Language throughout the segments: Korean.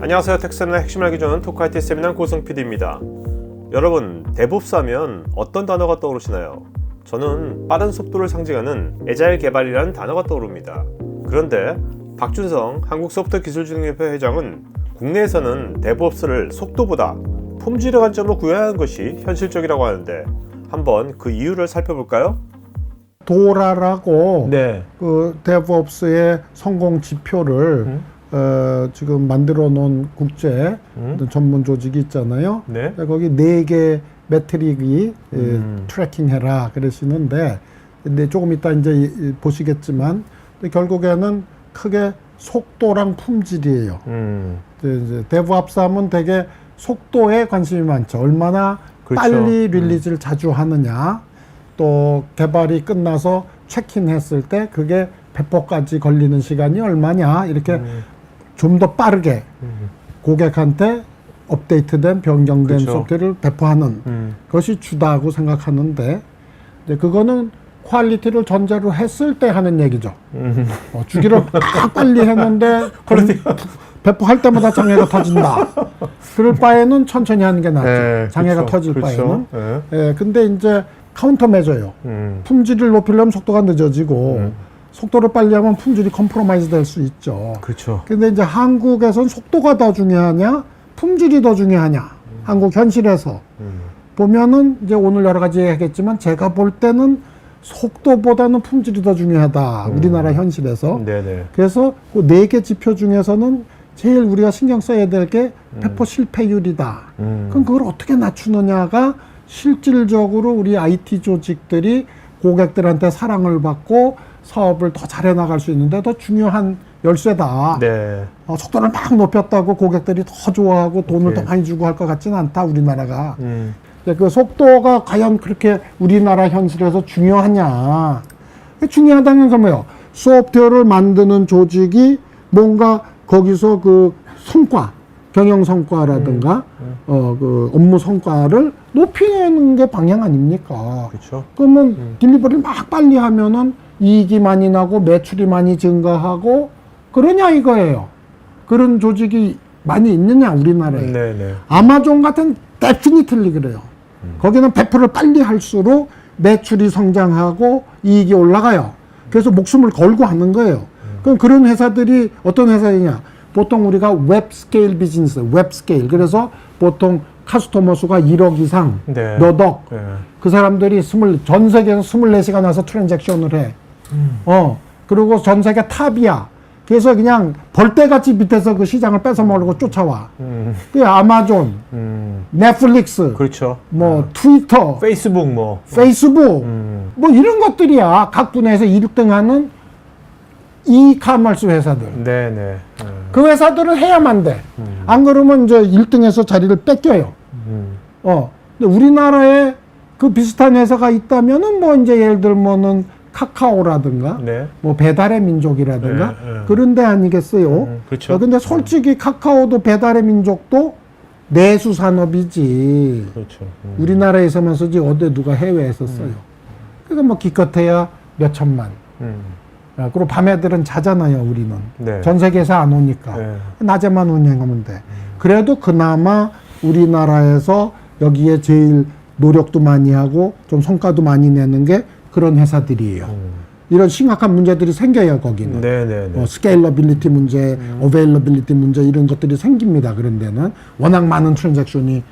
안녕하세요. 텍스나 핵심을 알기 전는 토크아이티 세미나 고성 PD입니다. 여러분, 데브옵스 하면 어떤 단어가 떠오르시나요? 저는 빠른 속도를 상징하는 에자일 개발이라는 단어가 떠오릅니다. 그런데 박준성 한국소프트 기술진흥협회 회장은 국내에서는 데브옵스를 속도보다 품질의 관점으로 구현하는 것이 현실적이라고 하는데 한번 그 이유를 살펴볼까요? 도라라고 네. 그 데브옵스의 성공 지표를 음. 어, 지금 만들어 놓은 국제 음. 전문 조직이 있잖아요. 네. 거기 네 개 매트릭이 예, 음. 트래킹해라 그러시는데 근데 조금 이따 이제 보시겠지만 결국에는 크게 속도랑 품질이에요. 음. 이제 데브옵스 하면 되게 속도에 관심이 많죠. 얼마나 그렇죠. 빨리 릴리즈를 자주 하느냐. 또 개발이 끝나서 체킹했을 때 그게 배포까지 걸리는 시간이 얼마냐. 이렇게 좀 더 빠르게 음. 고객한테 업데이트된 변경된 그렇죠. 소프트웨어를 배포하는 음. 것이 주다고 생각하는데 이제 그거는 퀄리티를 전제로 했을 때 하는 얘기죠. 음. 어, 주기를 막 빨리 했는데 배포할 때마다 장애가 터진다. 그럴 바에는 천천히 하는 게 낫죠. 네, 장애가 그쵸, 터질 그쵸. 바에는. 네. 예, 근데 이제 카운터 매저요. 음. 품질을 높이려면 속도가 늦어지고 음. 속도를 빨리 하면 품질이 컴프로마이즈 될 수 있죠. 그렇죠. 근데 이제 한국에선 속도가 더 중요하냐, 품질이 더 중요하냐. 한국 현실에서 음. 보면은 이제 오늘 여러 가지 얘기하겠지만 제가 볼 때는 속도보다는 품질이 더 중요하다. 음. 우리나라 현실에서. 네네. 그래서 그 네 개 지표 중에서는 제일 우리가 신경 써야 될 게 배포 실패율이다. 음. 그럼 그걸 어떻게 낮추느냐가 실질적으로 우리 IT 조직들이 고객들한테 사랑을 받고 사업을 더 잘해 나갈 수 있는데 더 중요한 열쇠다. 네. 어, 속도를 막 높였다고 고객들이 더 좋아하고 돈을 오케이. 더 많이 주고 할 것 같지는 않다. 우리나라가. 음. 근데 그 속도가 과연 그렇게 우리나라 현실에서 중요하냐? 건 뭐예요? 소프트웨어를 만드는 조직이 뭔가 거기서 그 성과, 경영 성과라든가, 어, 그 업무 성과를 높이는 게 방향 아닙니까? 그렇죠. 그러면 딜리버리를 막 빨리 하면은 이익이 많이 나고 매출이 많이 증가하고 그러냐 이거예요. 그런 조직이 많이 있느냐 우리나라에. 네네. 아마존 같은 데피니틀리 그래요. 거기는 배포를 빨리 할수록 매출이 성장하고 이익이 올라가요. 그래서 목숨을 걸고 하는 거예요. 그럼 그런 회사들이 어떤 회사이냐? 보통 우리가 웹 스케일 비즈니스, 웹 스케일. 그래서 보통 카스터머 수가 1억 이상, 네. 몇 억. 네. 그 사람들이 스물, 전 세계에서 24시간 와서 트랜잭션을 해. 어. 그리고 전 세계 탑이야. 그래서 그냥 벌떼같이 밑에서 그 시장을 뺏어 먹으려고 쫓아와. 음. 그 아마존, 음. 넷플릭스, 그렇죠. 뭐 트위터, 페이스북 뭐. 페이스북, 음. 뭐 이런 것들이야. 각 분야에서 1등하는 이카머스 회사들. 네네. 네. 그 회사들은 해야만 돼. 안 그러면 이제 1등에서 자리를 뺏겨요. 음. 어. 근데 우리나라에 그 비슷한 회사가 있다면은 뭐 이제 예를 들면은 카카오라든가 네. 뭐 배달의 민족이라든가 네, 네. 그런 데 아니겠어요? 음, 그렇죠. 어, 근데 솔직히 카카오도 배달의 민족도 내수 산업이지. 그렇죠. 음. 우리나라에서만 쓰지 어디 누가 해외에서 써요. 그러니까 뭐 기껏해야 몇 천만. 음. 아, 그리고 밤에들은 자잖아요, 우리는. 네. 전 세계에서 안 오니까. 네. 낮에만 운행하면 돼. 그래도 그나마 우리나라에서 여기에 제일 노력도 많이 하고 좀 성과도 많이 내는 게 그런 회사들이에요. 음. 이런 심각한 문제들이 생겨요, 거기는. 네네네. 어, 스케일러빌리티 문제, 어베일러빌리티 문제 이런 것들이 생깁니다. 그런 데는 워낙 많은 트랜잭션이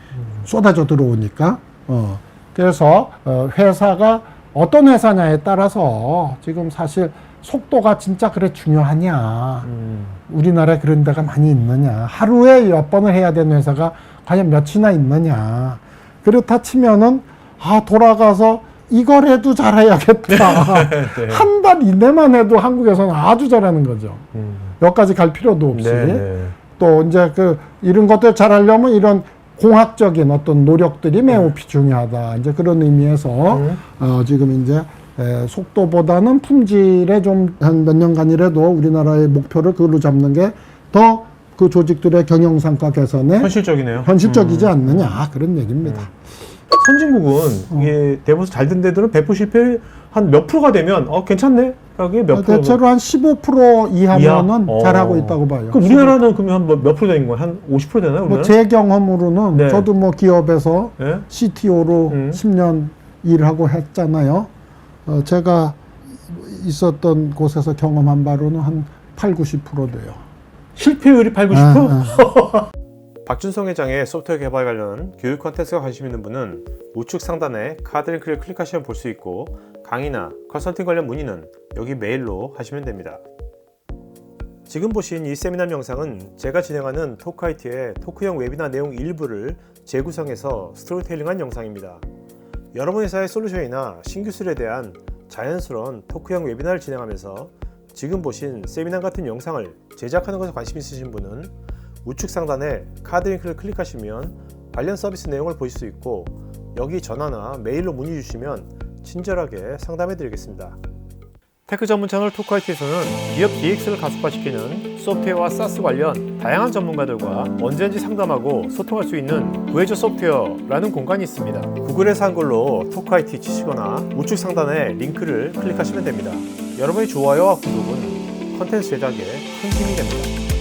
쏟아져 들어오니까. 어, 그래서 어, 회사가 어떤 회사냐에 따라서 지금 사실 속도가 진짜 그래 중요하냐. 음. 우리나라에 그런 데가 많이 있느냐. 하루에 몇 번을 해야 되는 회사가 과연 몇이나 있느냐. 그렇다 치면은 아 돌아가서 이걸 해도 잘해야겠다. 네. 한달 이내만 해도 한국에서는 아주 잘하는 거죠. 음. 여기까지 갈 필요도 없이 네네. 또 이제 그 이런 것들 잘하려면 이런 공학적인 어떤 노력들이 매우 중요하다. 이제 그런 의미에서 음. 어, 지금 이제 에, 속도보다는 품질에 좀 한 몇 년간이라도 우리나라의 목표를 그걸로 잡는 게 더 그 조직들의 경영 성과 개선에 현실적이네요. 현실적이지 않느냐 그런 얘기입니다. 선진국은 이게 대부분 잘 된 데들은 배포 실패 한 몇 프로가 되면 어 괜찮네 몇 프로? 아, 대체로 한 15% 이하면은 이하? 어. 잘하고 있다고 봐요. 그럼 우리나라는 그러면 한몇 프로 되는 거야? 한 50% 되나요? 뭐 우리나라? 제 경험으로는 네. 저도 뭐 기업에서 예? CTO로 음. 10년 일하고 했잖아요. 어, 제가 있었던 곳에서 경험한 바로는 한 8, 90% 돼요. 실패율이 8, 90%? 아, 아. 박준성 회장의 소프트웨어 개발 관련 교육 컨텐츠가 관심 있는 분은 우측 상단에 카드 링크를 클릭하시면 볼 수 있고 강의나 컨설팅 관련 문의는 여기 메일로 하시면 됩니다. 지금 보신 이 세미나 영상은 제가 진행하는 토크아이티의 토크형 웨비나 내용 일부를 재구성해서 스토리텔링한 영상입니다. 여러분 회사의 솔루션이나 신기술에 대한 자연스러운 토크형 웨비나를 진행하면서 지금 보신 세미나 같은 영상을 제작하는 것에 관심 있으신 분은 우측 상단에 카드 링크를 클릭하시면 관련 서비스 내용을 보실 수 있고 여기 전화나 메일로 문의 주시면 친절하게 상담해 드리겠습니다. 테크 전문 채널 토크아이티에서는 기업 DX를 가속화시키는 소프트웨어와 사스 관련 다양한 전문가들과 언제든지 상담하고 소통할 수 있는 구해줘 소프트웨어라는 공간이 있습니다. 구글에서 한글로 토크아이티 치시거나 우측 상단에 링크를 클릭하시면 됩니다. 여러분의 좋아요와 구독은 컨텐츠 제작에 큰 힘이 됩니다.